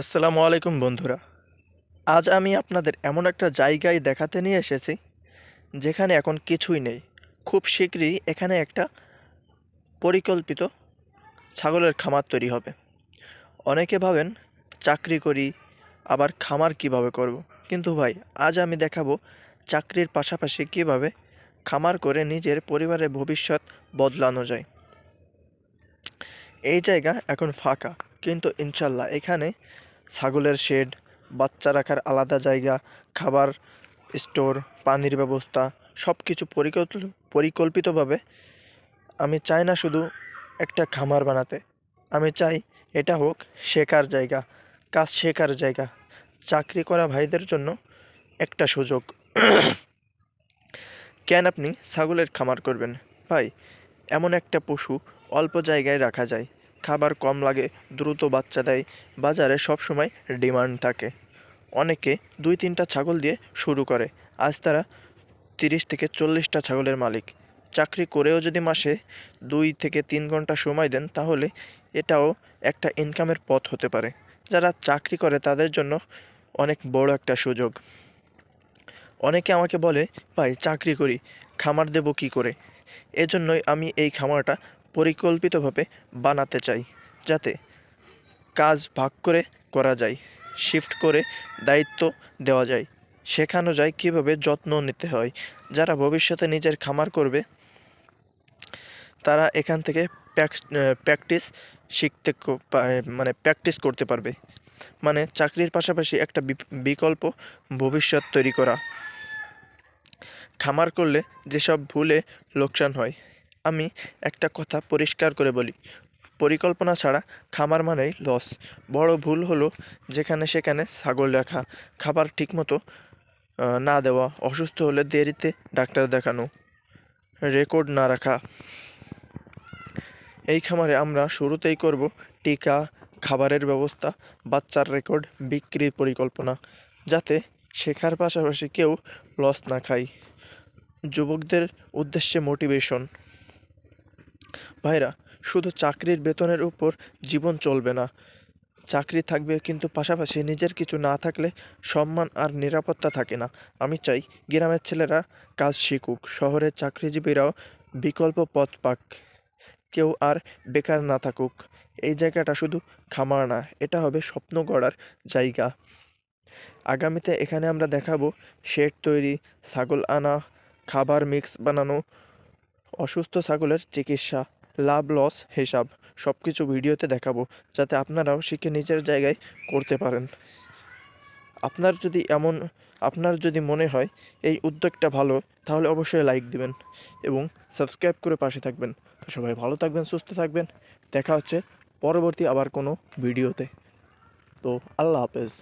আসসালামু আলাইকুম বন্ধুরা। আজ আমি আপনাদের এমন একটা জায়গায় দেখাতে নিয়ে এসেছি, যেখানে এখন কিছুই নেই। খুব শীঘ্রই এখানে একটা পরিকল্পিত ছাগলের খামার তৈরি হবে। অনেকে ভাবেন, চাকরি করি, আবার খামার কীভাবে করব। কিন্তু ভাই, আজ আমি দেখাবো চাকরির পাশাপাশি কীভাবে খামার করে নিজের পরিবারের ভবিষ্যৎ বদলানো যায়। এই জায়গা এখন ফাঁকা, কিন্তু ইনশাল্লাহ এখানে ছাগলের শেড, বাচ্চা রাখার আলাদা জায়গা, খাবার স্টোর, পানির ব্যবস্থা সব কিছু পরিকল্প পরিকল্পিতভাবে আমি চাই না শুধু একটা খামার বানাতে। আমি চাই এটা হোক শেখার জায়গা, কাজ শেখার জায়গা, চাকরি করা ভাইদের জন্য একটা সুযোগ। কেন আপনি ছাগলের খামার করবেন? ভাই, এমন একটা পশু অল্প জায়গায় রাখা যায়। খাবার কম লাগে, দ্রুত বাচ্চা দেয়। বাজারে সবসময় ডিমান্ড থাকে। অনেকে দুই তিনটা ছাগল দিয়ে শুরু করে। আজ তারা তিরিশ থেকে চল্লিশটা ছাগলের মালিক। চাকরি করেও যদি মাসে দুই থেকে তিন ঘণ্টা সময় দেন, তাহলে এটাও একটা ইনকামের পথ হতে পারে। যারা চাকরি করে, তাদের জন্য অনেক বড় একটা সুযোগ। অনেকে আমাকে বলে, ভাই, চাকরি করি, খামার দেব কি করে? এজন্যই আমি এই খামারটা পরিকল্পিতভাবে বানাতে চাই, যাতে কাজ ভাগ করে করা যায় শিফট করে দায়িত্ব দেওয়া যায়, শেখানো যায় কীভাবে যত্ন নিতে হয়। যারা ভবিষ্যতে নিজের খামার করবে, তারা এখান থেকে প্র্যাকটিস শিখতে মানে প্র্যাকটিস করতে পারবে। মানে চাকরির পাশাপাশি একটা বিকল্প ভবিষ্যৎ তৈরি করা। খামার করলে যেসব ভুলে লোকসান হয় আমি একটা কথা পরিষ্কার করে বলি। পরিকল্পনা ছাড়া খামার মানেই লস বড় ভুল হলো যেখানে সেখানে ছাগল রাখা খাবার ঠিকমতো না দেওয়া, অসুস্থ হলে দেরিতে ডাক্তার দেখানো রেকর্ড না রাখা। এই খামারে আমরা শুরুতেই করব টিকা, খাবারের ব্যবস্থা, বাচ্চার রেকর্ড বিক্রির পরিকল্পনা, যাতে শেখার পাশাপাশি কেউ লস না খায়। যুবকদের উদ্দেশ্যে মোটিভেশন ভাইরা, শুধু চাকরির বেতনের উপর জীবন চলবে না। চাকরি থাকবে কিন্তু পাশাপাশি নিজের কিছু না থাকলে সম্মান আর নিরাপত্তা থাকে না। আমি চাই গ্রামের ছেলেরা কাজ শিখুক, শহরের চাকরিজীবীরাও বিকল্প পথ পাক। কেউ আর বেকার না থাকুক। এই জায়গাটা শুধু খামার না, এটা হবে স্বপ্ন গড়ার জায়গা। আগামীতে এখানে আমরা দেখাবো শেড তৈরি, ছাগল আনা, খাবার মিক্স বানানো, অসুস্থ ছাগলের চিকিৎসা। লাভ লস হিসাব। সব কিছু ভিডিওতে দেখাবো, যাতে আপনারাও শিখে নিজের জায়গায় করতে পারেন। আপনার যদি এমন, আপনার যদি মনে হয় এই উদ্যোগটা ভালো, তাহলে অবশ্যই লাইক দিবেন এবং সাবস্ক্রাইব করে পাশে থাকবেন। তো সবাই ভালো থাকবেন, সুস্থ থাকবেন। দেখা হচ্ছে পরবর্তী আবার কোনো ভিডিওতে। তো আল্লাহ হাফেজ।